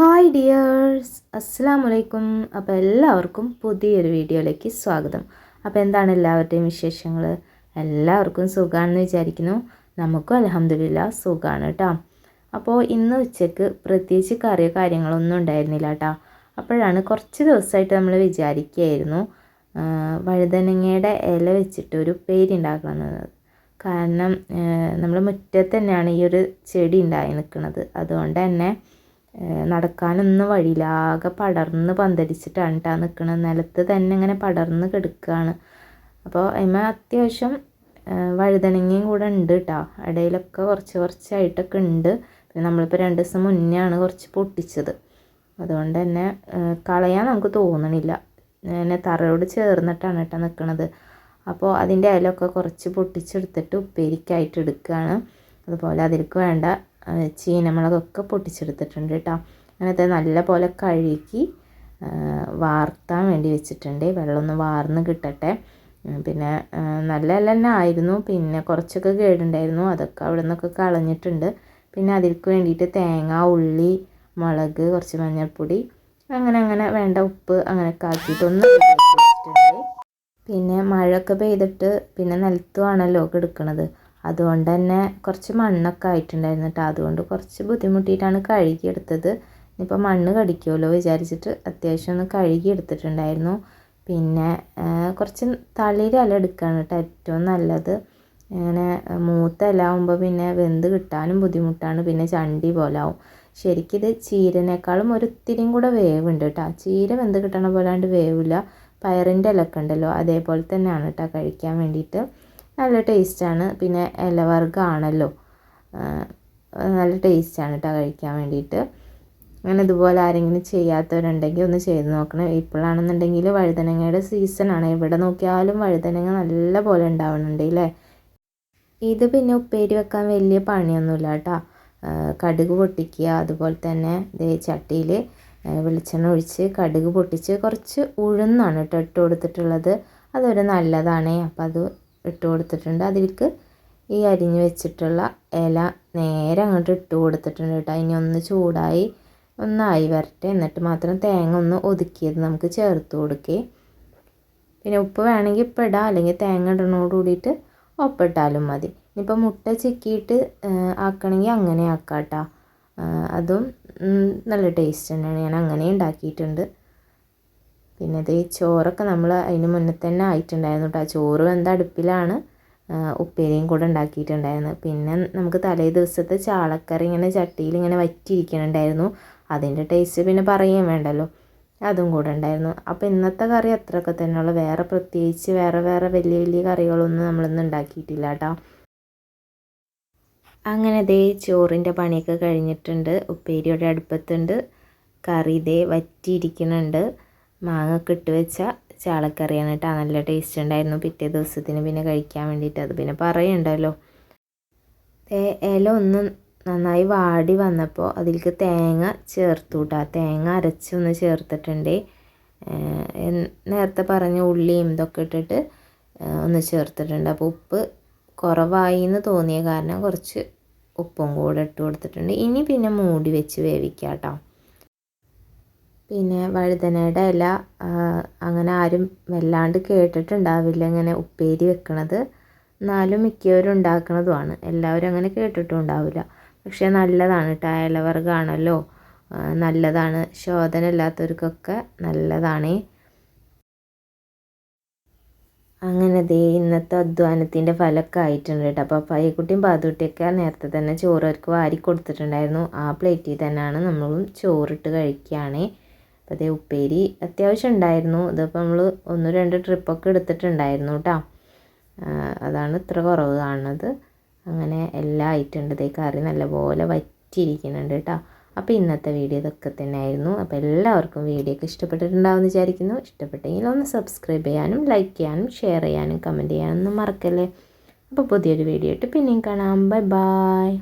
Hi dears അസ്സാം വലൈക്കും അപ്പോൾ എല്ലാവർക്കും പുതിയൊരു വീഡിയോയിലേക്ക് സ്വാഗതം. അപ്പോൾ എന്താണ് എല്ലാവരുടെയും വിശേഷങ്ങൾ എല്ലാവർക്കും സുഖമാണെന്ന് വിചാരിക്കുന്നു. നമുക്കും അലഹമ്മദില്ല സുഖമാണ് കേട്ടോ അപ്പോൾ ഇന്ന് ഉച്ചയ്ക്ക് പ്രത്യേകിച്ച് കറിയോ കാര്യങ്ങളൊന്നും ഉണ്ടായിരുന്നില്ല കേട്ടോ അപ്പോഴാണ് കുറച്ച് ദിവസമായിട്ട് നമ്മൾ വിചാരിക്കുകയായിരുന്നു വഴുതനങ്ങയുടെ ഇല വെച്ചിട്ട് ഒരു പേര് ഉണ്ടാക്കുന്നത് കാരണം നമ്മൾ മുറ്റത്ത് തന്നെയാണ് ഈ ഒരു ചെടി ഉണ്ടായി നിൽക്കുന്നത്. അതുകൊണ്ട് തന്നെ നടക്കാനൊന്നും വഴിയില്ല. ആകെ പടർന്ന് പന്തലിച്ചിട്ടാണ് കേട്ടോ നിൽക്കുന്നത് നിലത്ത് തന്നെ ഇങ്ങനെ പടർന്ന് കിടക്കുകയാണ് അപ്പോൾ അതിന് അത്യാവശ്യം വഴുതനങ്ങയും കൂടെ ഉണ്ട് കേട്ടോ ഇടയിലൊക്കെ കുറച്ച് കുറച്ചായിട്ടൊക്കെ ഉണ്ട്. പിന്നെ നമ്മളിപ്പോൾ രണ്ട് ദിവസം മുന്നെയാണ് കുറച്ച് പൊട്ടിച്ചത്. അതുകൊണ്ട് തന്നെ കളയാൻ നമുക്ക് തോന്നണില്ല. പിന്നെ തറയോട് ചേർന്നിട്ടാണ് കേട്ടോ നിൽക്കുന്നത് അപ്പോൾ അതിന്റെ ഇലയൊക്കെ കുറച്ച് പൊട്ടിച്ചെടുത്തിട്ട് ഉപ്പേരിക്കായിട്ട് എടുക്കുകയാണ് അതുപോലെ അതിലേക്ക് വേണ്ട ചീനമുളകൊക്കെ പൊട്ടിച്ചെടുത്തിട്ടുണ്ട് കേട്ടോ. അങ്ങനത്തെ നല്ല പോലെ കഴുകി വാർത്താൻ വേണ്ടി വെച്ചിട്ടുണ്ട്. വെള്ളമൊന്ന് വാർന്ന് കിട്ടട്ടെ. പിന്നെ നല്ല തന്നെ ആയിരുന്നു പിന്നെ കുറച്ചൊക്കെ കേടുണ്ടായിരുന്നു. അതൊക്കെ അവിടെ നിന്നൊക്കെ കളഞ്ഞിട്ടുണ്ട്. പിന്നെ അതിൽക്ക് വേണ്ടിയിട്ട് തേങ്ങ ഉള്ളി മുളക് കുറച്ച് മഞ്ഞൾപ്പൊടി അങ്ങനെ അങ്ങനെ വേണ്ട ഉപ്പ് അങ്ങനെയൊക്കെ ആക്കിയിട്ടൊന്ന് പിന്നെ മഴയൊക്കെ പെയ്തിട്ട് പിന്നെ നിലത്തുമാണല്ലോ കിടക്കണത് അതുകൊണ്ട് തന്നെ കുറച്ച് മണ്ണൊക്കെ ആയിട്ടുണ്ടായിരുന്നു കേട്ടോ. അതുകൊണ്ട് കുറച്ച് ബുദ്ധിമുട്ടിയിട്ടാണ് കഴുകിയെടുത്തത്. ഇനിയിപ്പോൾ മണ്ണ് കടിക്കുമല്ലോ വിചാരിച്ചിട്ട് അത്യാവശ്യം ഒന്ന് കഴുകിയെടുത്തിട്ടുണ്ടായിരുന്നു. പിന്നെ കുറച്ച് തളിര ഇല എടുക്കുകയാണ് കേട്ടോ ഏറ്റവും നല്ലത്. ഇങ്ങനെ മൂത്ത ഇല ആകുമ്പോൾ പിന്നെ വെന്ത് കിട്ടാനും ബുദ്ധിമുട്ടാണ്. പിന്നെ ചണ്ടി പോലെ ആവും. ശരിക്കിത് ചീരനേക്കാളും ഒരിത്തിരിയും കൂടെ വേവുണ്ട് കേട്ടോ. ചീര വെന്ത് കിട്ടണ പോലാണ്ട് വേവില്ല. പയറിന്റെ ഇലക്കുണ്ടല്ലോ അതേപോലെ തന്നെയാണ് കേട്ടോ കഴിക്കാൻ വേണ്ടിയിട്ട്. നല്ല ടേസ്റ്റാണ്. പിന്നെ ഇലവർഗമാണല്ലോ നല്ല ടേസ്റ്റാണ് കേട്ടോ കഴിക്കാൻ വേണ്ടിയിട്ട്. അങ്ങനെ ഇതുപോലെ ആരെങ്കിലും ചെയ്യാത്തവരുണ്ടെങ്കിൽ ഒന്ന് ചെയ്ത് നോക്കണം. ഇപ്പോഴാണെന്നുണ്ടെങ്കിൽ വഴുതനങ്ങയുടെ സീസണാണ് എവിടെ നോക്കിയാലും വഴുതനങ്ങ നല്ല പോലെ ഉണ്ടാവുന്നുണ്ട് അല്ലേ ഇത് പിന്നെ ഉപ്പേരി വെക്കാൻ വലിയ പണിയൊന്നുമില്ല കേട്ടോ കടുക് പൊട്ടിക്കുക അതുപോലെ തന്നെ ഇതേ ചട്ടിയിൽ വെളിച്ചെണ്ണ ഒഴിച്ച് കടുക് പൊട്ടിച്ച് കുറച്ച് ഉഴുന്നാണ് കേട്ടോ ഇട്ട് കൊടുത്തിട്ടുള്ളത്. അതൊരു നല്ലതാണ്. അപ്പോൾ അത് ഇട്ട് കൊടുത്തിട്ടുണ്ട്. അതിലേക്ക് ഈ അരിഞ്ഞ് വെച്ചിട്ടുള്ള ഇല നേരെ അങ്ങോട്ട് ഇട്ട് കൊടുത്തിട്ടുണ്ട് കേട്ടോ. ഇനി ഒന്ന് ചൂടായി ഒന്നായി വരട്ടെ. എന്നിട്ട് മാത്രം തേങ്ങ ഒന്ന് ഒതുക്കിയത് നമുക്ക് ചേർത്ത് കൊടുക്കേ. പിന്നെ ഉപ്പ് വേണമെങ്കിൽ ഇപ്പം ഇടാം. അല്ലെങ്കിൽ തേങ്ങ ഇടണോട് കൂടിയിട്ട് ഒപ്പിട്ടാലും മതി. ഇനിയിപ്പോൾ മുട്ട ചിക്കിയിട്ട് ആക്കണമെങ്കിൽ അങ്ങനെ ആക്കാം കേട്ടോ. അതും നല്ല ടേസ്റ്റ് തന്നെയാണ്. ഞാൻ അങ്ങനെ ഉണ്ടാക്കിയിട്ടുണ്ട്. പിന്നെ ഈ ചോറൊക്കെ നമ്മൾ അതിന് മുന്നേ തന്നെ ആയിട്ടുണ്ടായിരുന്നു കേട്ടോ ചോറ് വെന്ത അടുപ്പിലാണ് ഉപ്പേരിയും കൂടെ ഉണ്ടാക്കിയിട്ടുണ്ടായിരുന്നത്. പിന്നെ നമുക്ക് തലേ ദിവസത്തെ ചാളക്കറി ഇങ്ങനെ ചട്ടിയിൽ ഇങ്ങനെ വറ്റിയിരിക്കണുണ്ടായിരുന്നു. അതിന്റെ ടേസ്റ്റ് പിന്നെ പറയുകയും വേണ്ടല്ലോ. അതും കൂടെ ഉണ്ടായിരുന്നു. അപ്പോൾ ഇന്നത്തെ കറി അത്രയൊക്കെ തന്നെയുള്ളൂ. വേറെ പ്രത്യേകിച്ച് വേറെ വേറെ വലിയ വലിയ കറികളൊന്നും നമ്മളിന്ന് ഉണ്ടാക്കിയിട്ടില്ല കേട്ടോ അങ്ങനെ ദേ ചോറിന്റെ പണിയൊക്കെ കഴിഞ്ഞിട്ടുണ്ട്. ഉപ്പേരിയുടെ അടുപ്പത്തുണ്ട്. കറി ദേ വറ്റിയിരിക്കുന്നുണ്ട് മാങ്ങ ഒക്കെ ഇട്ട് വെച്ച ചാളക്കറിയാണ് കേട്ടോ. നല്ല ടേസ്റ്റ് ഉണ്ടായിരുന്നു. പിറ്റേ ദിവസത്തിന് പിന്നെ കഴിക്കാൻ വേണ്ടിയിട്ട് അത് പിന്നെ പറയണ്ടല്ലോ. ഇല ഒന്ന് നന്നായി വാടി വന്നപ്പോൾ അതിലേക്ക് തേങ്ങ ചേർത്തു കേട്ടോ തേങ്ങ അരച്ചൊന്ന് ചേർത്തിട്ടുണ്ട്. നേരത്തെ പറഞ്ഞ ഉള്ളിയും ഇതൊക്കെ ഇട്ടിട്ട് ഒന്ന് ചേർത്തിട്ടുണ്ട്. അപ്പോൾ ഉപ്പ് കുറവായി എന്ന് തോന്നിയ കാരണം കുറച്ച് ഉപ്പും കൂടെ ഇട്ട് കൊടുത്തിട്ടുണ്ട്. ഇനി പിന്നെ മൂടി വെച്ച് വേവിക്കാം കേട്ടോ പിന്നെ വഴുതനയുടെ ഇല അങ്ങനെ ആരും വല്ലാണ്ട് കേട്ടിട്ടുണ്ടാവില്ല ഇങ്ങനെ ഉപ്പേരി വെക്കണത്. എന്നാലും മിക്കവരും ഉണ്ടാക്കുന്നതുമാണ് എല്ലാവരും അങ്ങനെ കേട്ടിട്ടും ഉണ്ടാവില്ല. പക്ഷേ നല്ലതാണ് കേട്ടോ ഇലവർഗമാണല്ലോ നല്ലതാണ്. ശോധന ഇല്ലാത്തവർക്കൊക്കെ നല്ലതാണ്. അങ്ങനെ ദേ ഇന്നത്തെ അധ്വാനത്തിന്റെ ഫലമൊക്കെ ആയിട്ടുണ്ട് കേട്ടോ അപ്പോൾ പയ്യക്കുട്ടിയും പാതുകുട്ടിയൊക്കെ നേരത്തെ തന്നെ ചോറ് അവർക്ക് വാരി കൊടുത്തിട്ടുണ്ടായിരുന്നു. ആ പ്ലേറ്റിൽ തന്നെയാണ് നമ്മളും ചോറിട്ട് കഴിക്കുകയാണേ. അപ്പോൾ അതേ ഉപ്പേരി അത്യാവശ്യം ഉണ്ടായിരുന്നു. ഇതിപ്പോൾ നമ്മൾ ഒന്ന് രണ്ട് ട്രിപ്പൊക്കെ എടുത്തിട്ടുണ്ടായിരുന്നു കേട്ടോ അതാണ് ഇത്ര കുറവ് കാണുന്നത്. അങ്ങനെ എല്ലാം ആയിട്ടുണ്ട് ഇതേ കറി നല്ലപോലെ വറ്റിയിരിക്കുന്നുണ്ട് കേട്ടോ അപ്പോൾ ഇന്നത്തെ വീഡിയോ ഇതൊക്കെ തന്നെയായിരുന്നു. അപ്പോൾ എല്ലാവർക്കും വീഡിയോ ഒക്കെ ഇഷ്ടപ്പെട്ടിട്ടുണ്ടാവും വിചാരിക്കുന്നു. ഇഷ്ടപ്പെട്ടെങ്കിൽ ഒന്ന് സബ്സ്ക്രൈബ് ചെയ്യാനും ലൈക്ക് ചെയ്യാനും ഷെയർ ചെയ്യാനും കമന്റ് ചെയ്യാനൊന്നും മറക്കല്ലേ. അപ്പോൾ പുതിയൊരു വീഡിയോ ഇട്ട് പിന്നെയും കാണാം. Bye bye